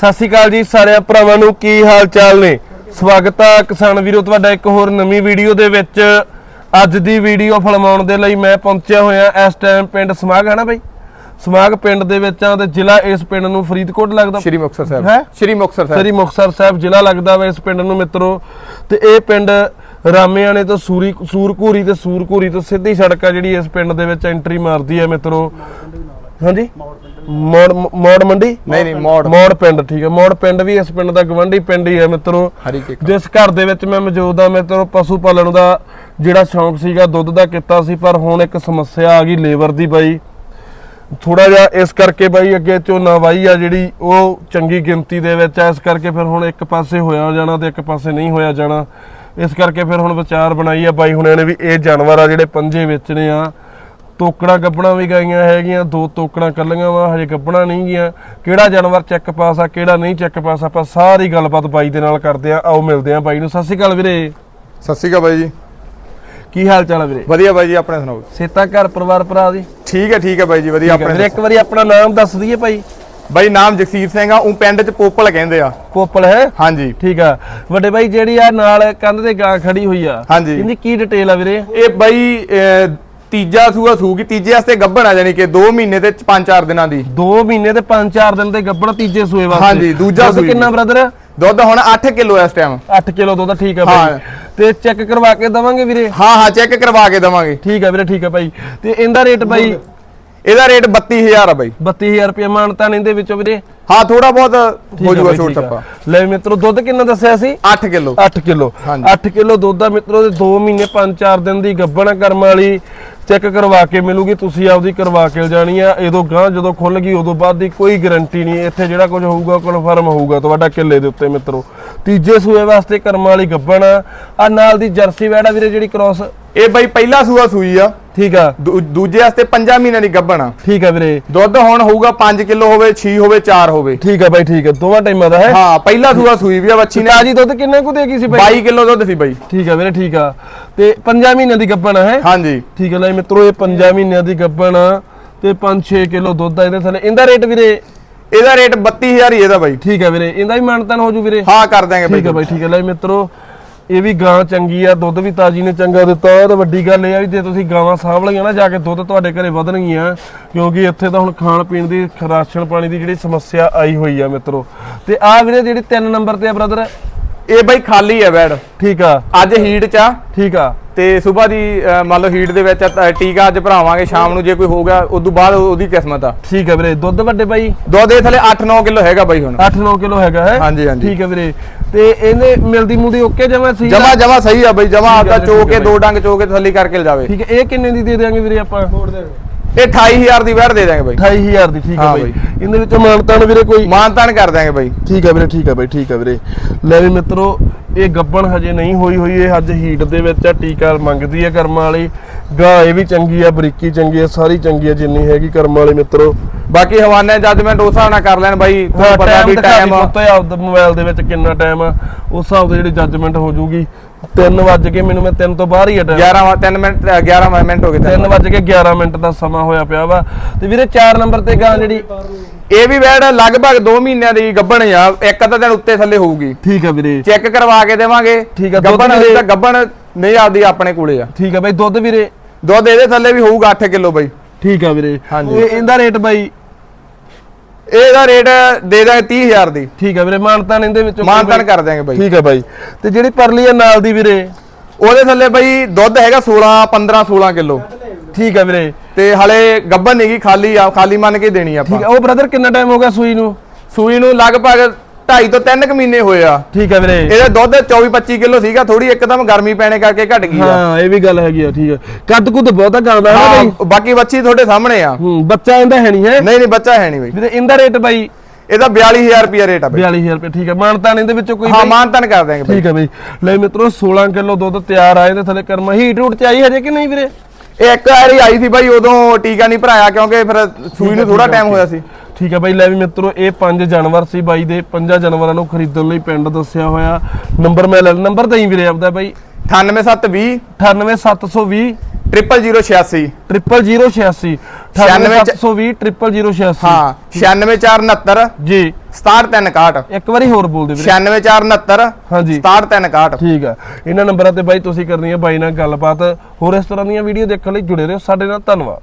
ਸਤਿ ਸ਼੍ਰੀ ਅਕਾਲ ਜੀ ਸਾਰਿਆਂ ਭਰਾਵਾਂ ਨੂੰ ਕੀ ਹਾਲ ਚਾਲ ਨੇ? ਸਵਾਗਤ ਆ ਕਿਸਾਨ ਵੀਰੋ ਤੁਹਾਡਾ ਇੱਕ ਹੋਰ ਨਵੀਂ ਵੀਡੀਓ ਦੇ ਵਿੱਚ। ਅੱਜ ਦੀ ਵੀਡੀਓ ਫਿਲਮਾਉਣ ਦੇ ਲਈ ਮੈਂ ਪਹੁੰਚਿਆ ਹੋਇਆ ਇਸ ਟਾਈਮ ਪਿੰਡ ਸਮਾਗ ਹੈ ਨਾ ਬਾਈ? ਸਮਾਗ ਪਿੰਡ ਦੇ ਵਿੱਚ ਆ ਤੇ ਜ਼ਿਲ੍ਹਾ ਇਸ ਪਿੰਡ ਨੂੰ ਫਰੀਦਕੋਟ ਲੱਗਦਾ। ਸ਼੍ਰੀ ਮੁਕਤਸਰ ਸਾਹਿਬ। ਹੈਂ? ਸ਼੍ਰੀ ਮੁਕਤਸਰ ਸਾਹਿਬ। ਸ੍ਰੀ ਮੁਕਤਸਰ ਸਾਹਿਬ ਜ਼ਿਲ੍ਹਾ ਲੱਗਦਾ ਵਾ ਇਸ ਪਿੰਡ ਨੂੰ ਮਿੱਤਰੋ। ਤੇ ਇਹ ਪਿੰਡ ਰਾਮਿਆਣੇ ਤੋਂ ਸੂਰੀ ਸੂਰਕੂਰੀ ਤੇ ਸੂਰਕੂਰੀ ਤੋਂ ਸਿੱਧੀ ਸੜਕ ਆ ਜਿਹੜੀ ਇਸ ਪਿੰਡ ਦੇ ਵਿੱਚ ਐਂਟਰੀ ਮਾਰਦੀ ਹੈ ਮਿੱਤਰੋ। ਹਾਂਜੀ? ਮੋੜ ਮੋੜ ਮੰਡੀ? ਨਹੀਂ ਨਹੀਂ ਮੋੜ। ਮੋੜ ਪਿੰਡ ਠੀਕ ਹੈ। ਮੋੜ ਪਿੰਡ ਵੀ ਇਸ ਪਿੰਡ ਦਾ ਗਵੰਡੀ ਪਿੰਡ ਹੀ ਹੈ ਮਿੱਤਰੋ। ਜਿਸ ਘਰ ਦੇ ਵਿੱਚ ਮੈਂ ਮੌਜੂਦ ਆ ਮਿੱਤਰੋ ਪਸ਼ੂ ਪਾਲਣ ਦਾ ਜਿਹੜਾ ਸ਼ੌਂਕ ਸੀਗਾ ਦੁੱਧ ਦਾ ਕੀਤਾ ਸੀ ਪਰ ਹੁਣ ਇੱਕ ਸਮੱਸਿਆ ਆ ਗਈ ਲੇਬਰ ਦੀ ਬਾਈ। ਥੋੜਾ ਜਿਹਾ ਇਸ ਕਰਕੇ ਬਾਈ ਅੱਗੇ ਝੋਨਾ ਵਾਈ ਆ ਜਿਹੜੀ ਉਹ ਚੰਗੀ ਗਿਣਤੀ ਦੇ ਵਿੱਚ ਆ। ਇਸ ਕਰਕੇ ਫਿਰ ਹੁਣ ਇੱਕ ਪਾਸੇ ਹੋਇਆ ਜਾਣਾ ਤੇ ਇੱਕ ਪਾਸੇ ਨਹੀਂ ਹੋਇਆ ਜਾਣਾ। ਇਸ ਕਰਕੇ ਫਿਰ ਹੁਣ ਵਿਚਾਰ ਬਣਾਈ ਆ ਬਾਈ। ਹੁਣਿਆਂ ਨੇ ਵੀ ਇਹ ਜਾਨਵਰ ਆ ਜਿਹੜੇ ਪੰਜੇ ਵੇਚਣੇ ਆ। ਤੋਕੜਾਂ ਗੱਬਣਾ ਵੀ ਗਈਆਂ ਹੈਗੀਆਂ ਦੋ ਤੋਕੜਾਂ ਕੱਲੀਆਂ ਵਾ ਹਜੇ ਗੱਬਣਾ ਨਹੀਂ ਗਈਆਂ। ਕਿਹੜਾ ਜਾਨਵਰ ਚੈੱਕ ਪਾਸ ਆ ਕਿਹੜਾ ਨਹੀਂ ਚੈੱਕ ਪਾਸ ਆਪਾਂ ਸਾਰੀ ਗੱਲਬਾਤ ਬਾਈ ਦੇ ਨਾਲ ਕਰਦੇ ਆ। ਆਓ ਮਿਲਦੇ ਆ ਬਾਈ ਨੂੰ। ਸਤਿ ਸ਼੍ਰੀ ਅਕਾਲ ਵੀਰੇ। ਸਤਿ ਸ਼੍ਰੀ ਅਕਾਲ ਬਾਈ ਜੀ। ਕੀ ਹਾਲ ਚਾਲ ਆ ਵੀਰੇ? ਵਧੀਆ ਬਾਈ ਜੀ ਆਪਣੇ ਸੁਣਾਓ? ਸੇਤਾ ਘਰ ਪਰਿਵਾਰ ਭਰਾ ਦੀ? ਠੀਕ ਹੈ ਠੀਕ ਹੈ ਬਾਈ ਜੀ ਵਧੀਆ ਵੀਰੇ ਆਪਣੇ ਇੱਕ ਵਾਰੀ ਆਪਣਾ ਨਾਮ ਦੱਸ ਦਈਏ ਭਾਈ ਬਾਈ ਨਾਮ ਜਗਸੀਰ ਸਿੰਘ ਆ ਉਹ ਪਿੰਡ ਚ ਪੋਪਲ ਕਹਿੰਦੇ ਆ। ਕੋਪਲ ਹੈ? ਹਾਂਜੀ। ਠੀਕ ਆ। ਵੱਡੇ ਭਾਈ ਜਿਹੜੀ ਆ ਨਾਲ ਕੰਧ ਤੇ ਗਾਂ ਖੜੀ ਹੋਈ ਆ ਹਾਂਜੀ। ਇਹਦੀ ਕੀ ਡਿਟੇਲ ਆ ਵੀਰੇ? ਇਹ ਬਾਈ ਤੀਜਾ ਸੂਆ ਸੂਗੀ ਤੀਜੇ ਵਾਸਤੇ ਗੱਭਣ ਆ ਜਾਨੀ ਕਿ 2 ਮਹੀਨੇ ਤੇ 5-4 ਦਿਨਾਂ ਦੀ। 2 ਮਹੀਨੇ ਤੇ 5-4 ਦਿਨ ਤੇ ਗੱਬੜ ਤੀਜੇ ਸੂਏ ਵਾਸਤੇ। ਹਾਂਜੀ, ਦੂਜਾ ਸੂਈ ਕਿੰਨਾ ਬ੍ਰਦਰ ਦੁੱਧ ਹੁਣ 8 ਕਿਲੋ ਇਸ ਟਾਈਮ 8 ਕਿਲੋ ਦੁੱਧ ਠੀਕ ਆ ਹਾਂ। ਭਾਈ ਤੇ ਚੈੱਕ ਕਰਵਾ ਕੇ ਦਵਾਂਗੇ ਵੀਰੇ? ਹਾਂ ਹਾਂ ਚੈੱਕ ਕਰਵਾ ਕੇ ਦਵਾਂਗੇ। ਠੀਕ ਆ ਵੀਰੇ ਠੀਕ ਆ ਭਾਈ ਤੇ ਇਹਦਾ ਰੇਟ ਭਾਈ ਇਹਦਾ ਰੇਟ 32000 ਆ ਬਾਈ। 32000 ਰੁਪਏ ਮਾਨਤਾ ਇਹਦੇ ਵਿੱਚੋਂ ਵੀਰੇ। ਹਾਂ ਥੋੜਾ ਬਹੁਤ ਹੋ ਜੂਗਾ ਛੋਟ। ਛੱਪਾ ਲੈ ਮਿੱਤਰੋ ਦੁੱਧ ਕਿੰਨਾ ਦੱਸਿਆ ਸੀ? 8 ਕਿਲੋ। 8 ਕਿਲੋ। ਹਾਂਜੀ। 8 ਕਿਲੋ ਦੁੱਧ ਆ ਮਿੱਤਰੋ ਦੇ 2 ਮਹੀਨੇ 5-4 ਦਿਨ ਦੀ ਗੱਬਣ ਕਰਮ ਵਾਲੀ। ਚੈੱਕ ਕਰਵਾ ਕੇ ਮਿਲੂਗੀ, ਤੁਸੀਂ ਆਪਦੀ ਕਰਵਾ ਕੇ ਜਾਣੀ ਆ। ਇਹਦੋਂ ਗਾਂ ਜਦੋਂ ਖੁੱਲ ਗਈ, ਉਦੋਂ ਬਾਅਦ ਦੀ ਕੋਈ ਗਾਰੰਟੀ ਨਹੀਂ। ਇੱਥੇ ਜਿਹੜਾ ਕੁਝ ਹੋਊਗਾ ਕਨਫਰਮ ਹੋਊਗਾ। ਤੁਹਾਡਾ ਕਿੱਲੇ ਦੇ ਉੱਤੇ ਮਿੱਤਰੋ। ਤੀਜੇ ਸੂਏ ਵਾਸਤੇ ਕਰਮਾਂ ਵਾਲੀ ਗੱਬਣ ਆ। ਨਾਲ ਦੀ ਜਰਸੀ ਵੈੜਾ ਵੀਰੇ ਜਿਹੜੀ ਕ੍ਰਾਸ ਇਹ ਬਾਈ ਪਹਿਲਾ ਸੂਆ ਸੂਈ ਆ। ਠੀਕ ਆ। ਦੂ- ਦੂਜੇ ਵਾਸਤੇ 5 ਮਹੀਨਿਆਂ ਦੀ ਗੱਭਣ ਆ। ਠੀਕ ਆ ਵੀਰੇ। ਦੁੱਧ ਹੁਣ ਹੋਊਗਾ 5 ਕਿਲੋ ਹੋਵੇ 6 ਹੋਵੇ 4 ਹੋਵੇ। ਠੀਕ ਆ ਬਾਈ ਠੀਕ ਆ। ਦੋਵਾਂ ਟਾਈਮਾਂ ਦਾ ਹੈ। ਹਾਂ ਪਹਿਲਾ ਸੂਆ ਸੂਈ ਵੀ ਆ ਬੱਚੀ ਨੇ। ਤਾਜੀ ਦੁੱਧ ਕਿੰਨੇ ਕੁ ਦੇਗੀ ਸੀ ਬਾਈ? 22 ਕਿਲੋ ਦੁੱਧ ਸੀ ਬਾਈ। ਠੀਕ ਆ ਵੀਰੇ ਠੀਕ ਆ। ਤੇ 5 ਮਹੀਨਿਆਂ ਦੀ ਗੱਬਣ ਹੈ? ਹਾਂਜੀ। ਠੀਕ ਹੈ ਲੈ ਮਿੱਤਰੋ ਇਹ 5 ਮਹੀਨਿਆਂ ਦੀ ਗੱਬਣ ਆ ਤੇ 5-6 ਕਿਲੋ ਦੁੱਧ ਆ ਇਹਦੇ ਥੱਲੇ। ਇਹਦਾ ਰੇਟ ਵੀਰੇ? ਇਹਦਾ ਰੇਟ 32000 ਹੀ ਇਹਦਾ ਬਾਈ। ਠੀਕ ਹੈ ਵੀਰੇ ਇਹਦਾ ਵੀ ਮਾਨਤਨ ਹੋ ਜੂ ਵੀਰੇ। ਹਾਂ ਕਰ ਦਾਂਗੇ ਠੀਕ ਹੈ ਬਾਈ। ਬਾਈ ਠੀਕ ਹੈ ਲੈ ਮਿੱਤਰੋ ਇਹ ਵੀ ਗਾਂ ਚੰਗੀ ਆ ਦੁੱਧ ਵੀ ਤਾਜੀ ਨੇ ਚੰਗਾ ਦਿੱਤਾ ਤਾਂ ਵੱਡੀ ਗੱਲ ਇਹ ਆ ਵੀ ਜੇ ਤੁਸੀਂ ਗਾਵਾਂ ਸਾਂਭ ਲਈਆਂ ਨਾ ਜਾ ਕੇ ਦੁੱਧ ਤੁਹਾਡੇ ਘਰੇ ਵਧਣਗੀਆਂ ਕਿਉਂਕਿ ਇੱਥੇ ਤਾਂ ਹੁਣ ਖਾਣ ਪੀਣ ਦੀ ਰਾਸ਼ਨ ਪਾਣੀ ਦੀ ਜਿਹੜੀ ਸਮੱਸਿਆ ਆਈ ਹੋਈ ਆ ਮਿੱਤਰੋ। ਤੇ ਆ ਵੀਰੇ ਜਿਹੜੀ 3 ਨੰਬਰ ਤੇ ਆ ਬ੍ਰਦਰ ਇਹ ਬਾਈ ਖਾਲੀ ਹੈ ਬੈਡ। ਠੀਕ ਆ। ਅੱਜ ਹੀਟ ਚ ਆ। ਠੀਕ ਆ। ਤੇ ਸਵੇਰ ਦੀ ਮੰਨ ਲਓ ਹੀਟ ਦੇ ਵਿੱਚ ਟੀਕਾ ਅੱਜ ਭਰਾਵਾਂਗੇ ਸ਼ਾਮ ਨੂੰ ਜੇ ਕੋਈ ਹੋ ਗਿਆ ਉਸ ਤੋਂ ਬਾਅਦ ਉਹਦੀ ਕਿਸਮਤ ਆ। ਠੀਕ ਆ ਵੀਰੇ ਦੁੱਧ ਵੱਡੇ ਬਾਈ? ਦੁੱਧ ਇਹ ਥਲੇ 8-9 ਕਿਲੋ ਹੈਗਾ ਬਾਈ ਹੁਣ। 8-9 ਕਿਲੋ ਹੈਗਾ ਹੈ? ਹਾਂਜੀ, ਹਾਂਜੀ। ਠੀਕ ਹੈ ਵੀਰੇ। ਤੇ ਇਹਨੇ ਮਿਲਦੀ ਮੁਲਦੀ ਓਕੇ ਜਮਾ ਸੀ ਜਮਾ ਜਮਾ ਸਹੀ ਆ ਬਾਈ ਜਮਾ ਠੀਕ ਆ ਆਪਦਾ ਜੀ, ਚੋ ਕੇ ਦੋ ਡੰਗ ਚੋ ਕੇ ਥੱਲੀ ਕਰਕੇ ਜਾਵੇ ਠੀਕ ਹੈ ਇਹ ਕਿੰਨੇ ਦੀ ਦੇ ਦੇਾਂਗੇ ਵੀਰੇ ਆਪਾਂ? ਇਹ 28000 ਦੀ ਵੈਟ ਦੇ ਦਾਂਗੇ ਬਾਈ। 28000 ਦੀ ਠੀਕ ਹੈ ਹਾਂ ਬਾਈ। ਬਾਈ। ਇਹਦੇ ਵਿੱਚੋਂ ਮਾਨਤਾਨ ਵੀਰੇ ਕੋਈ ਮਾਨਤਾਨ ਕਰ ਦਾਂਗੇ ਬਾਈ। ਠੀਕ ਹੈ ਵੀਰੇ ਠੀਕ ਹੈ ਬਾਈ ਠੀਕ ਹੈ ਵੀਰੇ। ਲੈ ਵੀ ਮਿੱਤਰੋ ਇਹ ਗੱਬਣ ਹਜੇ ਨਹੀਂ ਹੋਈ ਹੋਈ ਇਹ ਅੱਜ ਹੀਟ ਦੇ ਵਿੱਚ ਆ ਟੀਕਾ ਮੰਗਦੀ ਹੈ ਕਰਮ ਵਾਲੀ। ਗਾਂ ਇਹ ਵੀ ਚੰਗੀ ਆ ਬਰੀਕੀ ਚੰਗੀ ਆ ਸਾਰੀ ਚੰਗੀ ਆ ਜਿੰਨੀ ਹੈਗੀ ਕਰਮ ਵਾਲੀ ਮਿੱਤਰੋ। ਬਾਕੀ ਹਵਾਨੇ ਜੱਜਮੈਂਟ ਉਸ ਹਿਸਾਬ ਨਾਲ ਕਰ ਲੈਣ ਬਾਈ ਤੁਹਾਨੂੰ ਪਤਾ ਵੀ ਟਾਈਮ ਉੱਤੇ ਆਪਦੇ ਮੋਬਾਈਲ ਦੇ ਵਿੱਚ ਕਿੰਨਾ ਟਾਈਮ ਆ। ਉਸ ਹਿਸਾਬ ਦੀ ਜਿਹੜੀ ਜੱਜਮੈਂਟ ਹੋ ਜਾਊਗੀ 3 ਵਜ ਕੇ ਮੈਨੂੰ ਮੈਂ 3 ਤੋਂ ਬਾਹਰ ਹੀ ਆ ਟਾਈਮ 11 ਵਾ 3 ਮਿੰਟ 11 ਮਿੰਟ ਹੋ ਗਏ 3 ਵਜ ਕੇ 11 ਮਿੰਟ ਦਾ ਸਮਾਂ ਹੋਇਆ ਪਿਆ ਵਾ। ਤੇ ਵੀਰੇ 4 ਨੰਬਰ ਤੇ ਗਾਂ ਜਿਹੜੀ ਇਹ ਵੀ ਵੈੜ ਲਗਭਗ 2 ਮਹੀਨਿਆਂ ਦੀ ਗੱਭਣ ਆ ਇੱਕ ਅੱਧਾ ਦਿਨ ਉੱਤੇ ਥੱਲੇ ਹੋਊਗੀ। ਠੀਕ ਆ ਵੀਰੇ। ਚੈੱਕ ਕਰਵਾ ਕੇ ਦੇਵਾਂਗੇ। ਠੀਕ ਆ, ਹਜੇ ਤਾਂ ਗੱਭਣ ਨਹੀਂ ਆਪਦੀ ਆਪਣੇ ਕੋਲੇ ਆ। ਠੀਕ ਆ ਬਾਈ ਦੁੱਧ ਵੀਰੇ। ਦੁੱਧ ਇਹਦੇ ਥੱਲੇ ਵੀ ਹੋਊਗਾ 8 ਕਿਲੋ ਬਾਈ। ਠੀਕ ਆ ਵੀਰੇ। ਹਾਂਜੀ। ਇਹ ਇਹਦਾ ਰੇਟ ਬਾਈ ਇਹਦਾ ਰੇਟ ਦੇ ਦਾਂਗੇ 30000 ਦੀ। ਠੀਕ ਆ ਵੀਰੇ ਮਾਨਤਾਨ ਇਹਦੇ ਵਿੱਚੋਂ ਮਾਨਤਾਨ ਕਰ ਦਾਂਗੇ ਬਾਈ। ਠੀਕ ਆ ਬਾਈ। ਤੇ ਜਿਹੜੀ ਪਰਲੀ ਆ ਨਾਲ ਦੀ ਵੀਰੇ? ਉਹਦੇ ਥੱਲੇ ਬਾਈ ਦੁੱਧ ਹੈਗਾ 16 15 16 ਕਿਲੋ। ਠੀਕ ਆ ਵੀਰੇ। ਤੇ ਹਲੇ ਗੱਭਣ ਨਹੀਂਗੀ ਖਾਲੀ ਆ ਖਾਲੀ ਮੰਨ ਕੇ ਦੇਣੀ ਠੀਕ ਆਪਾਂ। ਆ ਉਹ ਬ੍ਰਦਰ ਕਿੰਨਾ ਟਾਈਮ ਹੋ ਗਿਆ ਸੂਈ ਨੂੰ? ਸੂਈ ਨੂੰ ਲਗਭਗ 2.5 ਤੋਂ 3 ਕੁ ਮਹੀਨੇ ਹੋਏ ਆ। ਠੀਕ ਆ ਵੀਰੇ। ਇਹਦਾ ਦੁੱਧ 24 25 ਕਿਲੋ ਸੀਗਾ ਥੋੜੀ ਇੱਕਦਮ ਗਰਮੀ ਪੈਣੇ ਕਰਕੇ ਘਟ ਗਈ ਆ। ਹਾਂ ਇਹ ਵੀ ਗੱਲ ਹੈਗੀ ਆ ਠੀਕ ਆ। ਕੱਦ ਕੁੱਦ ਬਹੁਤਾ ਕਰਦਾ ਹੈ ਨਾ ਬਾਈ। ਹਾਂ, ਬਾਕੀ ਬੱਚੀ ਤੁਹਾਡੇ ਸਾਹਮਣੇ ਆ। ਹੂੰ ਬੱਚਾ ਇਹਦਾ ਹੈ ਨਹੀਂ ਹੈ? ਨਹੀਂ ਨਹੀਂ ਬੱਚਾ ਹੈ ਨਹੀਂ ਬਾਈ। ਵੀਰੇ ਇਹਦਾ ਰੇਟ ਬਾਈ? ਇਹਦਾ 42000 ਰੁਪਿਆ ਰੇਟ ਆ ਬਾਈ। 42000 ਰੁਪਏ ਠੀਕ ਆ। ਮਾਨਤਾਨ ਇਹਦੇ ਵਿੱਚੋਂ ਕੋਈ ਹਾਂ? ਮਾਨਤਨ ਕਰ ਦਾਂਗੇ ਬਾਈ। ਠੀਕ ਹੈ ਬਈ। ਲੈ ਮਿੱਤਰੋ 16 ਕਿਲੋ ਦੁੱਧ ਤਿਆਰ ਆ ਇਹਦੇ ਥੱਲੇ ਕਰਮਾ। ਹੀਟ ਰੂਟ ਚ ਆਈ ਹਜੇ ਕਿ ਨਹੀਂ ਵੀਰੇ? ਇਹ ਇੱਕ ਵਾਰੀ ਆਈ ਸੀ ਬਾਈ ਉਦੋਂ ਟੀਕਾ ਨਹੀਂ ਭਰਾਇਆ ਕਿਉਂਕਿ ਫਿਰ ਸੂਈ ਨੂੰ ਥੋੜਾ ਟਾਈਮ ਹੋਇਆ ਸੀ। ਠੀਕ ਹੈ ਬਾਈ ਲੈ ਵੀ ਮਿੱਤਰੋ ਇਹ ਪੰਜ ਜਾਨਵਰ ਸੀ ਬਾਈ ਦੇ ਪੰਜਾਂ ਜਾਨਵਰਾਂ ਨੂੰ ਖਰੀਦਣ ਲਈ ਪਿੰਡ ਦੱਸਿਆ ਹੋਇਆ। ਨੰਬਰ ਮੈਂ ਲੈ ਨੰਬਰ ਦੇਈ ਵੀਰੇ ਆਪਦਾ ਬਾਈ। 98720 98720 00086 00086 98720 00086 ਹਾਂ 96469 ਜੀ। 67361 ਇੱਕ ਵਾਰੀ ਹੋਰ ਬੋਲ ਦੇ ਵੀਰੇ। 96469 ਹਾਂਜੀ। 67361 ਠੀਕ ਆ। ਇਹਨਾਂ ਨੰਬਰਾਂ ਤੇ ਬਾਈ ਤੁਸੀਂ ਕਰਨੀ ਹੈ ਬਾਈ ਨਾਲ ਗੱਲਬਾਤ। ਹੋਰ ਇਸ ਤਰ੍ਹਾਂ ਦੀਆਂ ਵੀਡੀਓ ਦੇਖਣ ਲਈ ਜੁੜੇ ਰਹੋ। ਸਾਡੇ ਨਾਲ ਧੰਨਵਾਦ।